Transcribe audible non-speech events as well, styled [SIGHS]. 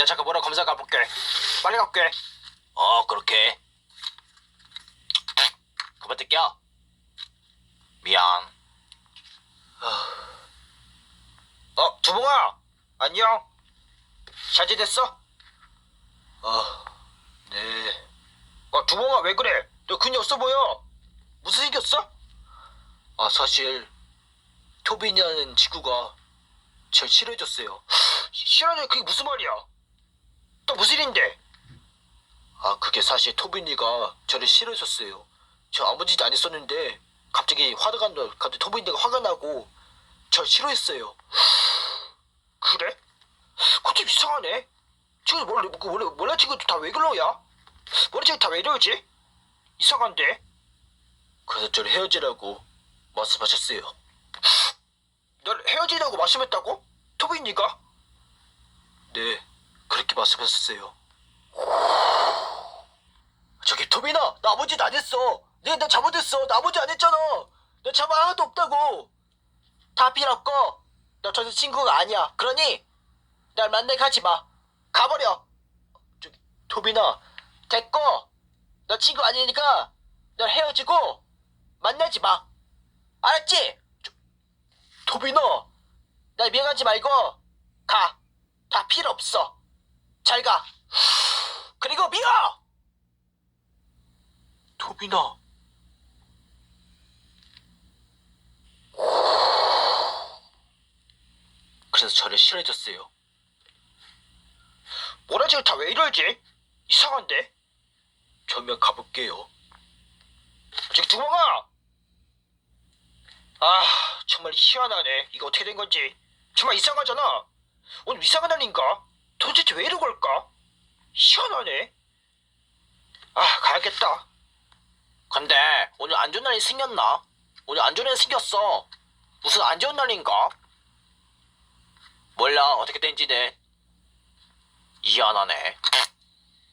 내가 잠깐 뭐라 검사 가볼게. 빨리 갈게. 어, 그렇게. 그만 뜯겨. 미안. 어, 두봉아. 안녕. 잘 지냈어? 아, 네. 아, 두봉아, 왜 그래? 너 근이 없어 보여. 무슨 생겼어? 아, 사실, 토빈이라는 친구가 절 싫어해줬어요. 싫어하는 그게 무슨 말이야? 또 무슨 일인데? 아, 그게 사실 토빈이가 저를 싫어해줬어요. 저 아무 짓 안 했었는데, 갑자기 화가 나, 갑자기 토빈이가 화가 나고, 절 싫어했어요. [SIGHS] 그래? 그거 좀 이상하네. 지금 원래, 그 원래, 원래 친구 다왜 그러냐? 원래 친구 다왜 이러지? 이상한데? 그래서 저를 헤어지라고 말씀하셨어요. [SIGHS] 널 헤어지라고 말씀했다고? 토빈이가? 네, 그렇게 말씀하셨어요. 저기 토빈아, 나짓안 했어. 내가 나 잘못했어. 나짓안 했잖아. 나 잘못 하나도 없다고. 다 필요 없고, 너 저는 친구가 아니야. 그러니 날 만나게 하지 마. 가버려. 저기 토빈아, 됐고, 너 친구 아니니까 널 헤어지고 만나지 마. 알았지? 저, 토빈아, 날 미행하지 말고 가. 다 필요 없어. 잘 가. 그리고 미워. 토빈아. 그래서 저를 싫어해줬어요. 뭐라 지금 다 왜 이러지? 이상한데? 전면 가볼게요. 저기 두멍아! 아, 정말 희한하네. 이거 어떻게 된 건지. 정말 이상하잖아. 오늘 이상한 날인가? 도대체 왜 이런 걸까? 희한하네. 아, 가야겠다. 근데 오늘 안 좋은 날이 생겼나? 오늘 안 좋은 날이 생겼어. 무슨 안 좋은 날인가? 몰라, 어떻게 된지는. 희한하네.